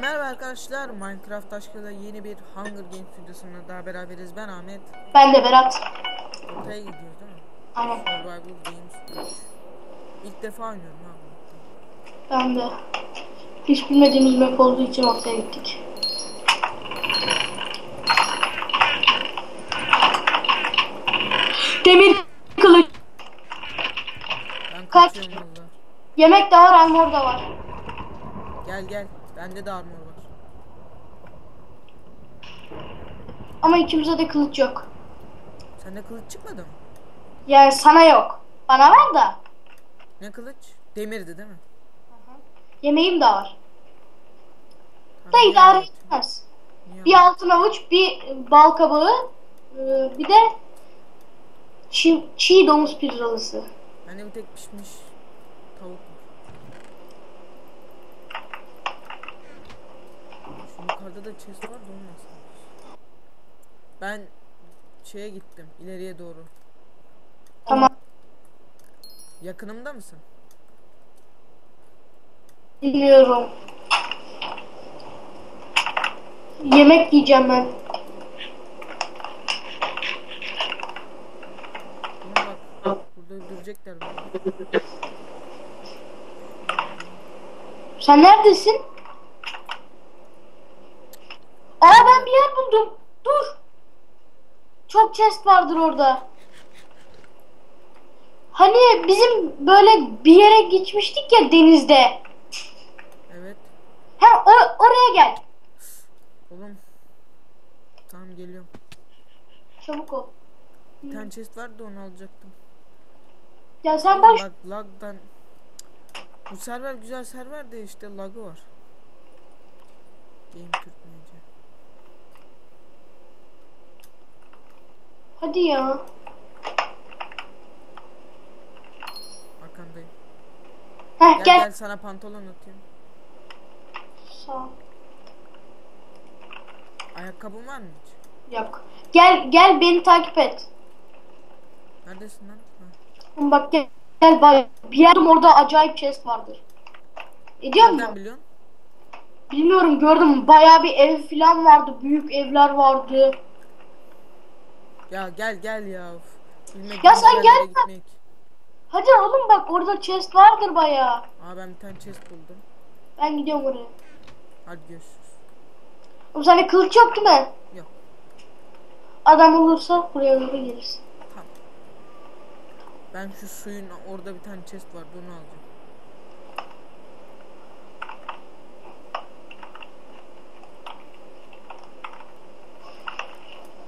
Merhaba arkadaşlar, Minecraft aşkıyla yeni bir Hunger Games videosunda daha beraberiz. Ben Ahmet. Ben de Berat. Ortaya gidiyoruz değil mi? Aynen. Survival Games 3. İlk defa oynuyorum abi. Ben de. Hiç bilmediğimiz map olduğu için ortaya gittik. Demir kılıç. Ben Kaç? kaçıyorum. Yemek de var, armor da var. Gel gel, bende de armor var. Ama ikimize de kılıç yok. Sende kılıç çıkmadı mı? Yani sana yok. Bana var da. Ne kılıç? Demirdi değil mi? Yemeğim de var. Da idare etmez. Bir altın avuç, bir bal kabağı, e, bir de çiğ, çiğ domuz pirzolısı. Bir tek pişmiş tavuk var. Yukarıda da chest var da olmasın. Ben şeye gittim, ileriye doğru. Tamam. Yakınımda mısın? Bilmiyorum. Yemek yiyeceğim ben. Buna bak. Burada öldürecekler beni. Sen neredesin? Aa ben bir yer buldum. Dur. Çok chest vardır orada. Hani bizim böyle bir yere gitmiştik ya denizde. Evet. Ha o, oraya gel. Oğlum. Tamam geliyorum. Çabuk ol. Bir tane chest vardı onu alacaktım. Ya sen boş. Lag, lagdan. Bu server güzel server de işte lagı var. Game Türkmence. Hadi ya. Arkandayım. Heh Gel, gel. gel sana pantolon atayım. Sağ ol. Ayakkabın var mı hiç? Yok. Gel gel beni takip et. Neredesin lan? Ha. Bak gel. Gel bak. Bir yerim orada acayip chest vardır. Ediyor Nereden musun? biliyorsun? Bilmiyorum gördüm. Bayağı bir ev falan vardı. Büyük evler vardı. Ya gel gel ya. Bilmediğimiz Ya sen gel. gitmek. Hadi oğlum bak orada chest vardır bayağı. Aa ben bir tane chest buldum. Ben gidiyorum oraya. Hadi görüşürüz. Oğlum sende kılıç yok değil mi? Yok. Adam olursa buraya doğru gelirsin. Tamam. Ben şu suyun orada bir tane chest vardı onu alacağım.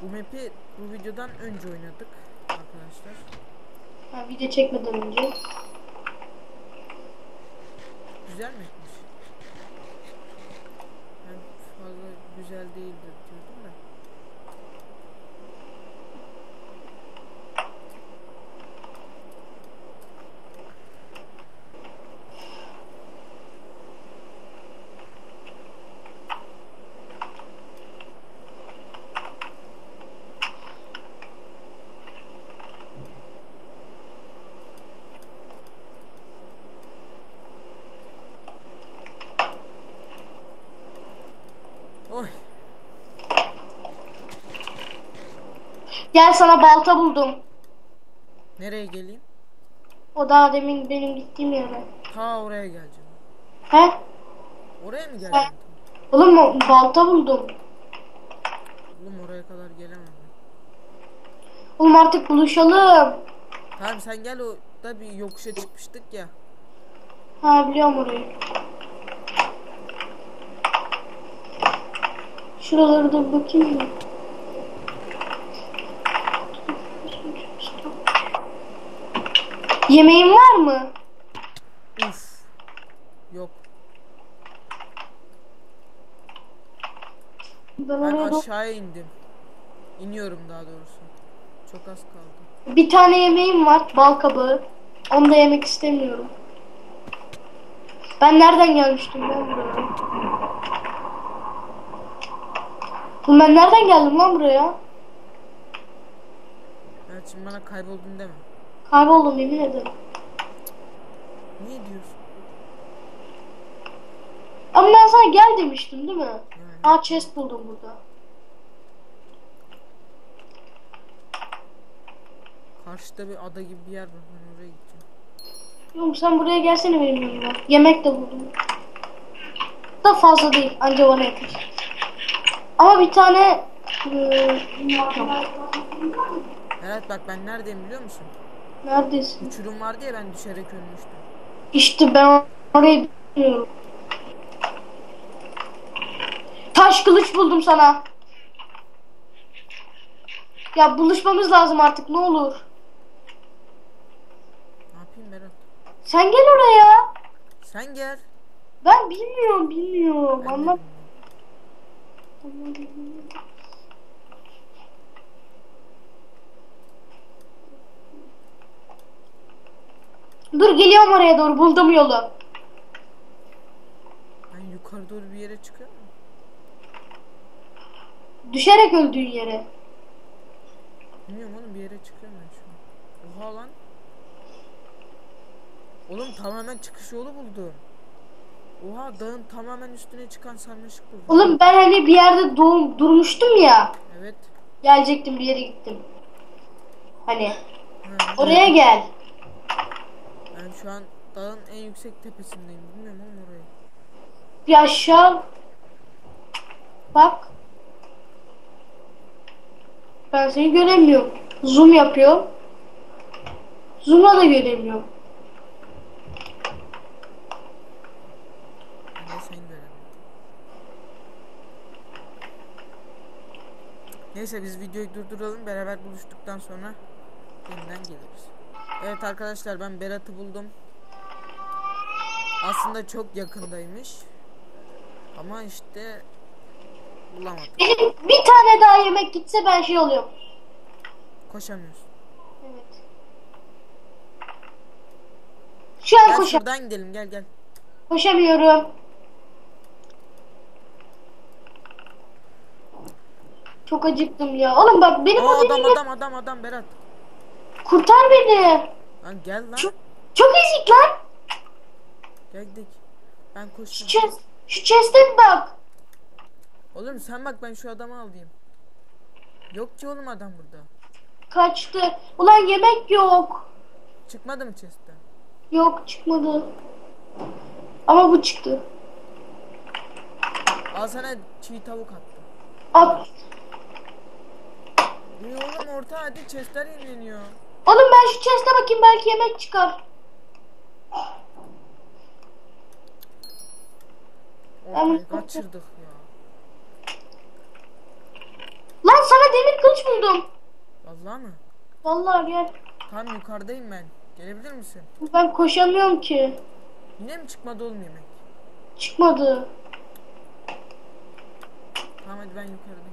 Bu map'i bu videodan önce oynadık arkadaşlar. Ha, video çekmeden önce. Güzel map'miş. Ben fazla güzel değildir diyordum da. Oy. Gel sana balta buldum. Nereye geleyim? O daha demin benim gittiğim yere. Ta oraya geleceğim. He? Oraya mı geleceğim? Oğlum o- balta buldum. Oğlum oraya kadar gelemem. Oğlum artık buluşalım. Tamam sen gel o da bir yokuşa çıkmıştık ya. Ha biliyorum orayı. Şuraları da bakayım mı? Yemeğin var mı? Uf. Yok. Ben doğru- aşağıya indim. İniyorum daha doğrusu. Çok az kaldı. Bir tane yemeğim var, bal kabağı. Onu da yemek istemiyorum. Ben nereden gelmiştim ben buraya? Oğlum ben nereden geldim lan buraya? Evet şimdi bana kayboldun deme. Kayboldum yemin ederim. Niye diyorsun? Ama ben sana gel demiştim değil mi? Yani. Aa chest buldum burada. Karşıda bir ada gibi bir yer var. Ben oraya gideceğim. Yok sen buraya gelsene benim yanıma. Yemek de buldum. Da fazla değil. Anca bana yeter. Ama bir tane eee, yok. Evet bak ben neredeyim biliyor musun? Neredesin? Uçurum vardı ya ben düşerek ölmüştüm. İşte ben orayı bilmiyorum. Taş kılıç buldum sana. Ya buluşmamız lazım artık ne olur. Ne yapayım Berat? Sen gel oraya. Sen gel. Ben bilmiyorum bilmiyorum. Ben de Anlam. bilmiyorum. Dur geliyorum oraya doğru buldum yolu. Ben yukarı doğru bir yere çıkıyorum. Düşerek öldüğün yere. Bilmiyorum oğlum bir yere çıkıyorum ben şu an. Oha lan. Oğlum tamamen çıkış yolu buldum. Oha dağın tamamen üstüne çıkan sarmaşık buldum. Oğlum ben hani bir yerde doğum, durmuştum ya. Evet. Gelecektim bir yere gittim. Hani Ha, oraya gel. Ben şu an dağın en yüksek tepesindeyim. Bilmiyorum oğlum orayı. Bir aşağı. Bak. Ben seni göremiyorum. Zoom yapıyor. Zoom'la da göremiyorum. Ben de seni göremiyorum. Neyse biz videoyu durduralım. Beraber buluştuktan sonra yeniden geliriz. Evet arkadaşlar ben Berat'ı buldum. Aslında çok yakındaymış. Ama işte bulamadım. Benim bir tane daha yemek gitse ben şey oluyorum. Koşamıyoruz. Evet. Şu an Gel koşam şuradan gidelim gel gel. koşamıyorum. Çok acıktım ya. Oğlum bak benim o adam adam adam adam Berat. Kurtar beni. Lan gel lan. Çok, çok ezik lan. Gel gidelim. Ben Şu koştum. chest, şu chest'e bak. Oğlum sen bak ben şu adamı alayım. Yok ki oğlum adam burada. Kaçtı. Ulan yemek yok. Çıkmadı mı chest'ten? Yok çıkmadı. Ama bu çıktı. Al sana çiğ tavuk attım. At. İyi oğlum orta hadi chestler yenileniyor. Oğlum ben şu chest'e bakayım belki yemek çıkar. Kaçırdık ya. Lan sana demir kılıç buldum. Vallahi mı? Vallahi gel. Tam yukarıdayım ben. Gelebilir misin? Ben koşamıyorum ki. Yine mi çıkmadı oğlum yemek? Çıkmadı. Tamam hadi ben yukarıdayım.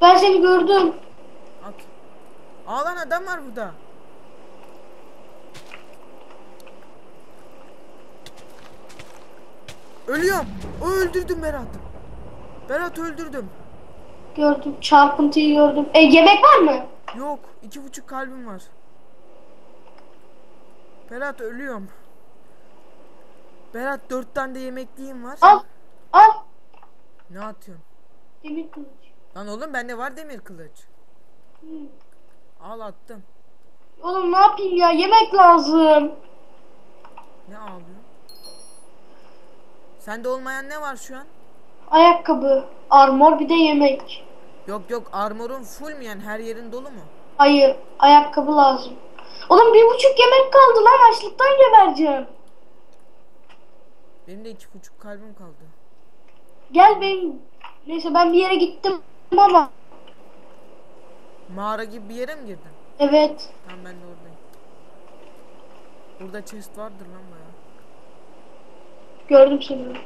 Ben seni gördüm. At. Aa lan adam var burada. Ölüyorum. O öldürdüm Berat. Berat öldürdüm. Gördüm. Çarpıntıyı gördüm. E yemek var mı? Yok. iki buçuk kalbim var. Berat ölüyorum. Berat dört tane de yemekliğim var. Al. Al. Ne atıyorsun? Demir kılıç. Lan oğlum bende var demir kılıç. Hı. Al attım. Oğlum ne yapayım ya? Yemek lazım. Ne ağlıyor? Sende olmayan ne var şu an? Ayakkabı, armor bir de yemek. Yok yok armorun full mü yani her yerin dolu mu? Hayır, ayakkabı lazım. Oğlum bir buçuk yemek kaldı lan açlıktan gebereceğim. Benim de iki buçuk kalbim kaldı. Gel benim. Neyse ben bir yere gittim ama. Mağara gibi bir yere mi girdin? Evet. Tamam ben de oradayım. Burada chest vardır lan baya. Gördüm seni.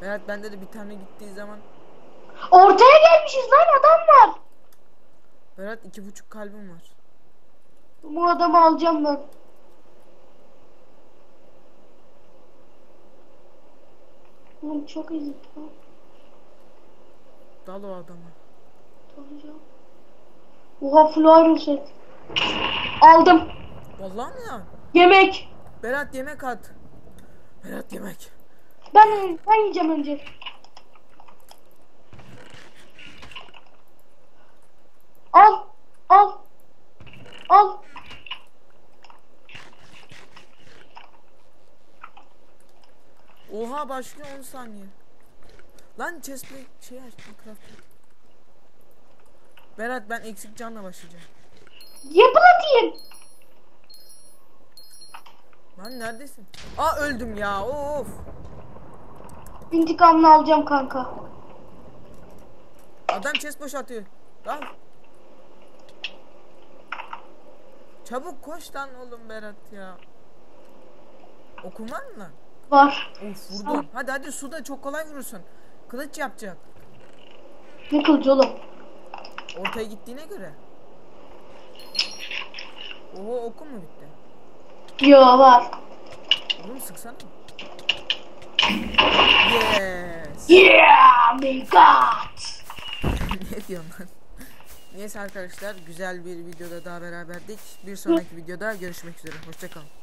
Berat bende de bir tane gittiği zaman Ortaya gelmişiz lan adam var. Berat iki buçuk kalbim var. Bu adamı alacağım ben. Oğlum çok ezik lan. Dal o adama. Alacağım. Oha set. Aldım. Vallahi mi lan? Yemek. Berat yemek at. Berat yemek. Ben ben yiyeceğim önce. Al. Al. Al. Oha başlıyor 10 saniye. Lan chestplate şey açtım craft. Berat ben eksik canla başlayacağım. Yapıl atayım. Lan neredesin? Aa öldüm ya of. İntikamını alacağım kanka. Adam chest boşaltıyor. Lan. Çabuk koş lan oğlum Berat ya. Okun var mı? Var. Of vurdum. Hadi hadi suda çok kolay vurursun. Kılıç yapacak. Ne kılıcı oğlum? Ortaya gittiğine göre. Oho okun mu bitti? Yo var. Oğlum sıksana. Yes. Yeah, my god. ne diyorsun lan? Neyse arkadaşlar güzel bir videoda daha beraberdik. Bir sonraki videoda görüşmek üzere. Hoşçakalın.